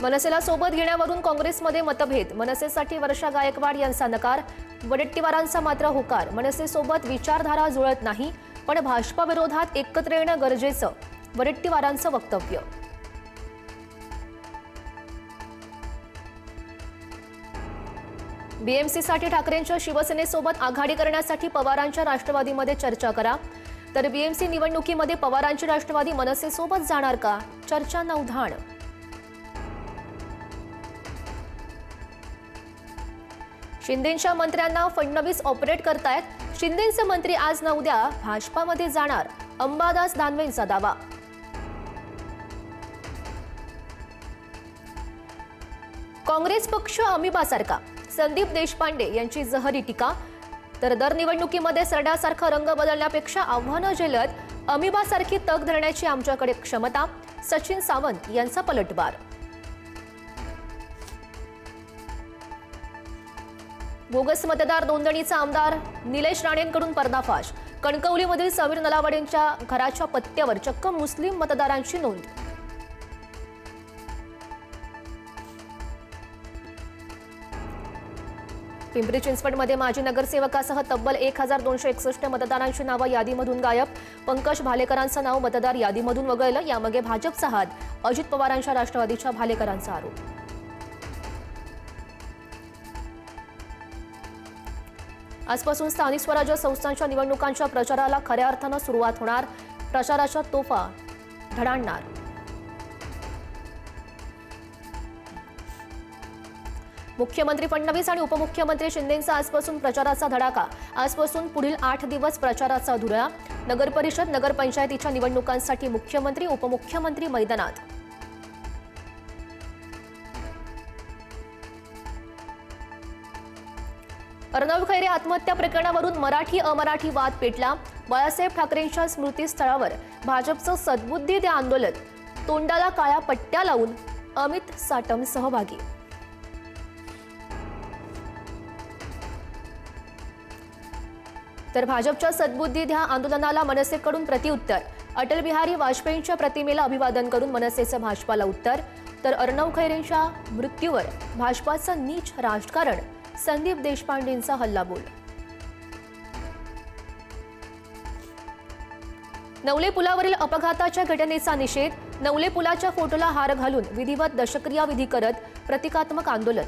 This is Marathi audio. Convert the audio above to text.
मनसेला सोबत घेण्यावरून काँग्रेसमध्ये मतभेद. मनसेसाठी वर्षा गायकवाड यांचा नकार. वडेट्टीवारांचा मात्र होकार. मनसेसोबत विचारधारा जुळत नाही पण भाजपाविरोधात एकत्र येणं गरजेचं वडेट्टीवारांचं वक्तव्य. बीएमसीसाठी ठाकरेंच्या शिवसेनेसोबत आघाडी करण्यासाठी पवारांच्या राष्ट्रवादीमध्ये चर्चा करा. तर बीएमसी निवडणुकीमध्ये पवारांची राष्ट्रवादी मनसेसोबत जाणार का? चर्चांना उधाण. शिंदेंच्या मंत्र्यांना फडणवीस ऑपरेट करतायत. शिंदेंचे मंत्री आज न उद्या भाजपामध्ये जाणार. अंबादास दानवेंचा दावा. काँग्रेस पक्ष अमिबासारखा संदीप देशपांडे यांची जहरी टीका. तर दर निवडणुकीमध्ये सरड्यासारखा रंग बदलण्यापेक्षा आव्हानं झेलत अमिबासारखी तग धरण्याची आमच्याकडे क्षमता. सचिन सावंत यांचा पलटवार. बोगस मतदार नोंदणीचा आमदार निलेश राणेंकडून पर्दाफाश. कणकवलीमधील समीर नलावडेंच्या घराच्या पत्त्यावर चक्क मुस्लिम मतदारांची नोंद. पिंपरी चिंचवडमध्ये माजी नगरसेवकासह तब्बल एक हजार दोनशे एकसष्ट मतदारांची नावं यादीमधून गायब. पंकज भालेकरांचं नाव मतदार यादीमधून वगळलं. यामागे भाजपचा हात अजित पवारांच्या राष्ट्रवादीच्या भालेकरांचा आरोप. आजपासून स्थानिक स्वराज्य संस्थांच्या निवडणुकांच्या प्रचाराला खऱ्या अर्थानं सुरुवात होणार. प्रचाराच्या तोफा धडाडणार. मुख्यमंत्री फडणवीस आणि उपमुख्यमंत्री शिंदेंचा आजपासून प्रचाराचा धडाका. आजपासून पुढील आठ दिवस प्रचाराचा धुरळा नगरपरिषद नगरपंचायतीच्या निवडणुकांसाठी मुख्यमंत्री उपमुख्यमंत्री मैदानात. अर्णव खैरे आत्महत्या प्रकरणावरून मराठी अमराठी वाद पेटला. बाळासाहेब ठाकरेंच्या स्मृतीस्थळावर भाजपचं सद्बुद्धी द्या आंदोलन. तोंडाला काळ्या पट्ट्या लावून अमित साटम सहभागी. तर भाजपच्या सद्बुद्धी द्या आंदोलनाला मनसेकडून प्रतिउत्तर. अटल बिहारी वाजपेयींच्या प्रतिमेला अभिवादन करून मनसेचं भाजपाला उत्तर. तर अर्णव खैरेंच्या मृत्यूवर भाजपाचं नीच राजकारण. संदीप देशपांडेंचा हल्लाबोल. नवले पुलावरील अपघाताच्या घटनेचा निषेध नवले पुलाच्या फोटोला हार घालून विधिवत दशक्रिया विधी करत प्रतिकात्मक आंदोलन.